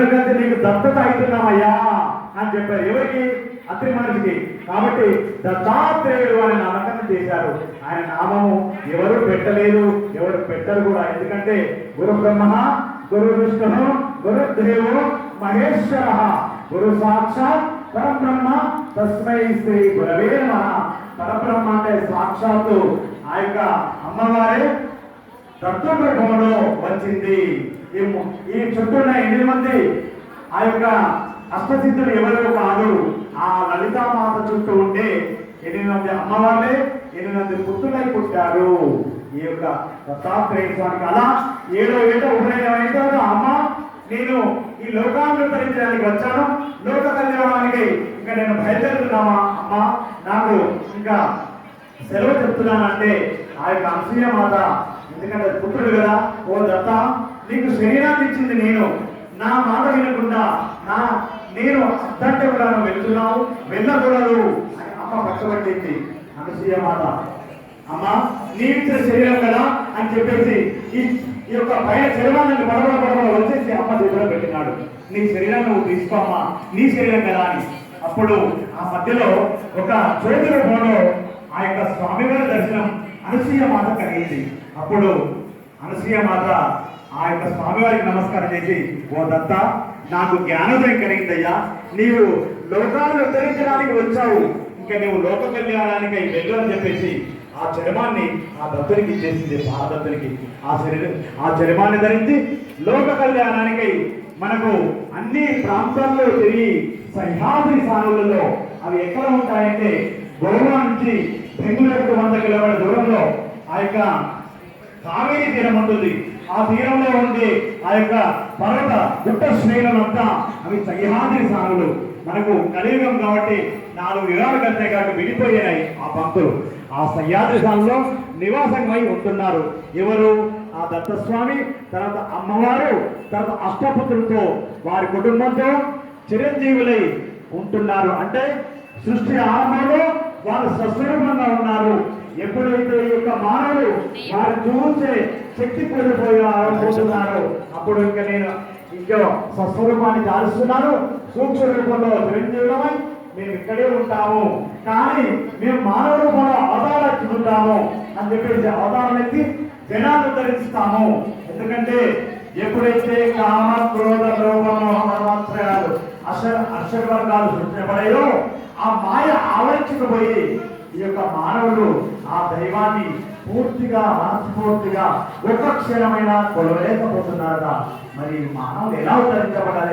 ఎందుకంటే నీకు దత్తత అవుతున్నామయ్యా అని చెప్పారు. ఎవరికి? అత్రి మనిషికి కాబట్టి దత్తాత్రేయుడు అని నామకరణం చేశారు. ఆయన నామము ఎవరు పెట్టలేదు ఎవరు పెట్టరు కూడా. ఎందుకంటే గురు బ్రహ్మ గురు విష్ణు గురుదేవు మహేశ్వర. గురు సాక్షాత్ పరబ్రహ్మ. తస్మై శ్రీ గురవే నమ. పరబ్రహ్మ అంటే సాక్షాత్తు ఆ యొక్క అమ్మవారే. దత్తగర్భంలో వచ్చింది. ఈ ఈ చుట్టూ ఉన్న ఎనిమిది మంది ఆ యొక్క అష్టసిద్ధులు ఎవరు కాదు ఆ లలితామాత చుట్టూ ఉండే ఎనిమిది మంది అమ్మవాళ్ళే ఎనిమిది మంది పుత్రులై పుట్టారు. ఈ యొక్క దత్తాత్రేయ స్వామికి అలా ఏడో ఏటో ఉపనయనం అమ్మ నేను ఈ లోకాన్ని తరించడానికి వచ్చాను. లోక కళ్యాణానికి ఇంకా నేను బయలుదేరుతున్నామా అమ్మ నాకు ఇంకా సెలవు చెప్తున్నానంటే ఆ యొక్క అంశీయ మాత ఎందుకంటే పుత్రుడు కదా ఓ దత్త నీకు శరీరాన్ని ఇచ్చింది నేను. నా మాట వినకుండా నా నేను అద్దంటే కూడా వెళ్తున్నావు వెళ్ళకూడదు అని అమ్మ పక్కబట్టింది అనసూయ మాత అమ్మ నీ ఇచ్చిన శరీరం కదా అని చెప్పేసి ఈ ఈ యొక్క పైన శరీరాన్ని పడబడ పడబడ వచ్చేసి అమ్మ దగ్గర పెట్టినాడు. నీ శరీరాన్ని నువ్వు తీసుకోమ్మా నీ శరీరం కదా అని. అప్పుడు ఆ మధ్యలో ఒక జ్యోతి రూపంలో ఆ యొక్క స్వామివారి దర్శనం అనసూయ మాత కలిగింది. అప్పుడు అనసూయ మాత ఆ యొక్క స్వామివారికి నమస్కారం చేసి ఓ దత్త నాకు జ్ఞానోదయం కలిగిందయ్యా. నీవు లోకాలను ఉద్ధరించడానికి వచ్చావు. ఇంకా నువ్వు లోక కళ్యాణానికి వెళ్ళు అని చెప్పేసి ఆ చర్మాన్ని ఆ దత్తునికి ఇచ్చేసింది దత్తునికి ఆ శరీరం ఆ చర్మాన్ని ధరించి లోక కళ్యాణానికి మనకు అన్ని ప్రాంతాల్లో తిరిగి సహ్యాద్రి స్థానాలలో అవి ఎక్కడ ఉంటాయంటే గోవా నుంచి బెంగళూరుకు వంద కిలోమీటర్ల యొక్క కావేరీ తీరం ఉంటుంది. ఆ తీరంలో ఉండే ఆ యొక్క పర్వత గుట్ట శ్రేణులంతా అవి సహ్యాద్రి సానులు మనకు కలియుగం కాబట్టి నాలుగు యుగాలు కంటే కాక విడిపోయాయి ఆ భక్తులు. ఆ సహ్యాద్రి సానులో నివాసమై ఉంటున్నారు. ఎవరు? ఆ దత్తస్వామి తర్వాత అమ్మవారు తర్వాత అష్టపుత్రులతో వారి కుటుంబంతో చిరంజీవులై ఉంటున్నారు. అంటే సృష్టి ఆరంభంలో వారు సస్వరూపంగా ఉన్నారు. ఎప్పుడైతే ఈ యొక్క మానవుడు వారు చూసే శక్తి కోల్పోయారో అప్పుడు ఇంకా నేను ఇంకా సస్వరూపాన్ని దాల్చున్నాను సూక్ష్మ రూపంలో చిరంజీవులమై మేము ఇక్కడే ఉంటాము. కానీ మేము మానవ రూపంలో అవతారం ఎత్తుకుంటాము అని చెప్పేసి అవతారం ఎత్తి జనాలు ధరిస్తాము ఎందుకంటే ఎప్పుడైతే కామ క్రోధ లోభ మోహమాత్రయాలు అష అక్షర వర్గాలు సృష్టించబడాయో ఆ మాయ ఆవరించకపోయి ఈ యొక్క మానవులు ఆ దైవాన్ని పూర్తిగా మనస్ఫూర్తిగా ఒక క్షణమైనా కొలవలేకపోతున్నారట. మరి మానవులు ఎలా ఉద్ధరించబడాలి?